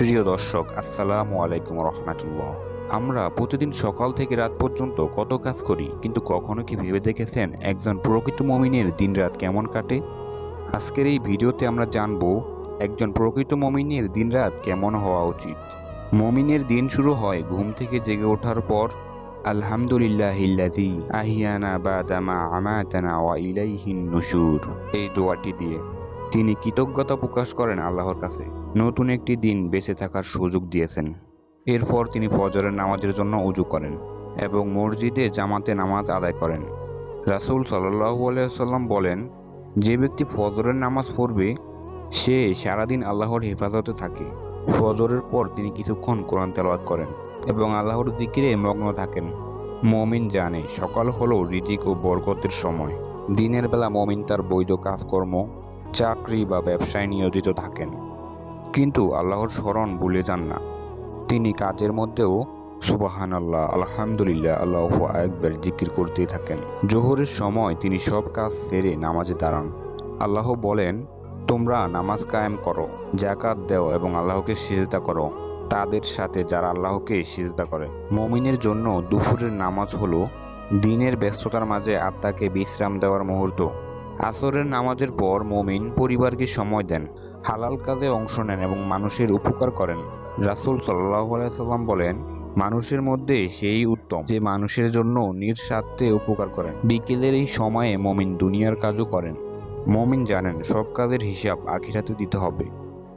প্রিয় দর্শক, আসসালামু আলাইকুম রহমতুল্লাহ। আমরা প্রতিদিন সকাল থেকে রাত পর্যন্ত কত কাজ করি, কিন্তু কখনো কি ভেবে দেখেছেন একজন প্রকৃত মমিনের দিনরাত কেমন কাটে? আজকের এই ভিডিওতে আমরা জানব একজন প্রকৃত মমিনের দিনরাত কেমন হওয়া উচিত। মমিনের দিন শুরু হয় ঘুম থেকে জেগে ওঠার পর। আলহামদুলিল্লাহ আহিয়ানা বাদামা আমাতানা ওয়া ইলাইহিন এই দোয়াটি দিয়ে তিনি কৃতজ্ঞতা প্রকাশ করেন আল্লাহর কাছে। নতুন একটি দিন বেঁচে থাকার সুযোগ দিয়েছেন। এরপর তিনি ফজরের নামাজের জন্য উজু করেন এবং মসজিদে জামাতে নামাজ আদায় করেন। রাসূল সাল্লাহু আলাইসাল্লাম বলেন, যে ব্যক্তি ফজরের নামাজ পড়বে, সে সারাদিন আল্লাহর হেফাজতে থাকে। ফজরের পর তিনি কিছুক্ষণ কোরআন তেলাওয়াত করেন এবং আল্লাহর দিকিরে মগ্ন থাকেন। মমিন জানে সকাল হলো রিজিক ও বরকতের সময়। দিনের বেলা মমিন তার বৈধ কাজকর্ম চাকরি বা ব্যবসায় নিয়োজিত থাকেন। কিন্তু আল্লাহর স্মরণ ভুলে যান না। তিনি কাজের মধ্যেও সুবাহান আল্লাহ আলহামদুলিল্লাহ, আল্লাহ একবার জিকির করতেই থাকেন। জোহরের সময় তিনি সব কাজ সেরে নামাজে দাঁড়ান। আল্লাহ বলেন, তোমরা নামাজ কায়েম করো জাকাত দেও এবং আল্লাহকে সিজদা করো। তাদের সাথে যারা আল্লাহকে সিজদা করে। মমিনের জন্য দুপুরের নামাজ হলো দিনের ব্যস্ততার মাঝে আত্মাকে বিশ্রাম দেওয়ার মুহূর্ত। আসরের নামাজের পর মমিন পরিবারকে সময় দেন, হালাল কাজে অংশ নেন এবং মানুষের উপকার করেন। রাসুল সাল্লাহ সাল্লাম বলেন, মানুষের মধ্যে সেই উত্তম যে মানুষের জন্য নিঃস্বার্থে উপকার করেন। বিকেলের এই সময়ে মমিন দুনিয়ার কাজও করেন। মমিন জানেন সব কাজের হিসাব আখিরাতে দিতে হবে।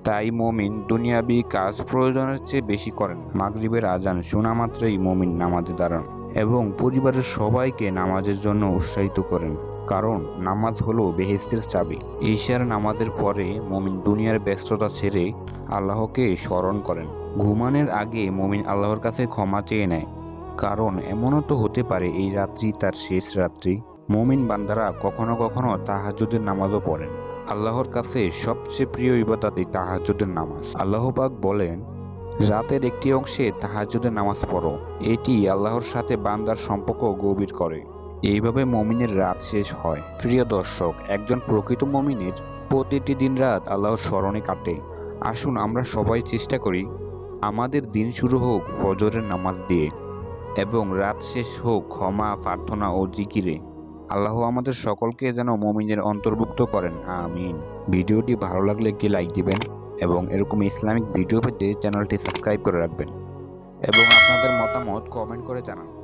তাই মমিন দুনিয়াবি কাজ প্রয়োজনের চেয়ে বেশি করেন। মাগরিবের আজান শোনা মাত্রই মমিন নামাজে দাঁড়ান এবং পরিবারের সবাইকে নামাজের জন্য উৎসাহিত করেন। কারণ নামাজ হলো বেহেস্তের চাবি। ঈশার নামাজের পরে মমিন দুনিয়ার ব্যস্ততা ছেড়ে আল্লাহকে স্মরণ করেন। ঘুমানোর আগে মমিন আল্লাহর কাছে ক্ষমা চেয়ে নেয়। কারণ এমনও তো হতে পারে এই রাত্রি তার শেষ রাত্রি। মমিন বান্দারা কখনো কখনো তাহাজুদের নামাজও পড়েন। আল্লাহর কাছে সবচেয়ে প্রিয় ইবাদতই তাহাজুদের নামাজ। আল্লাহ পাক বলেন, রাতের একটি অংশে তাহাজুদের নামাজ পড়ো। এটি আল্লাহর সাথে বান্দার সম্পর্ক গভীর করে। এইভাবে মমিনের রাত শেষ হয়। প্রিয় দর্শক, একজন প্রকৃত মমিনের প্রতিটি দিন রাত আল্লাহর স্মরণে কাটে। আসুন আমরা সবাই চেষ্টা করি আমাদের দিন শুরু হোক ফজরের নামাজ দিয়ে এবং রাত শেষ হোক ক্ষমা, প্রার্থনা ও জিকিরে। আল্লাহ আমাদের সকলকে যেন মমিনের অন্তর্ভুক্ত করেন। আমিন। ভিডিওটি ভালো লাগলে একটি লাইক দিবেন এবং এরকম ইসলামিক ভিডিও পেতে চ্যানেলটি সাবস্ক্রাইব করে রাখবেন। এবং আপনাদের মতামত কমেন্ট করে জানান।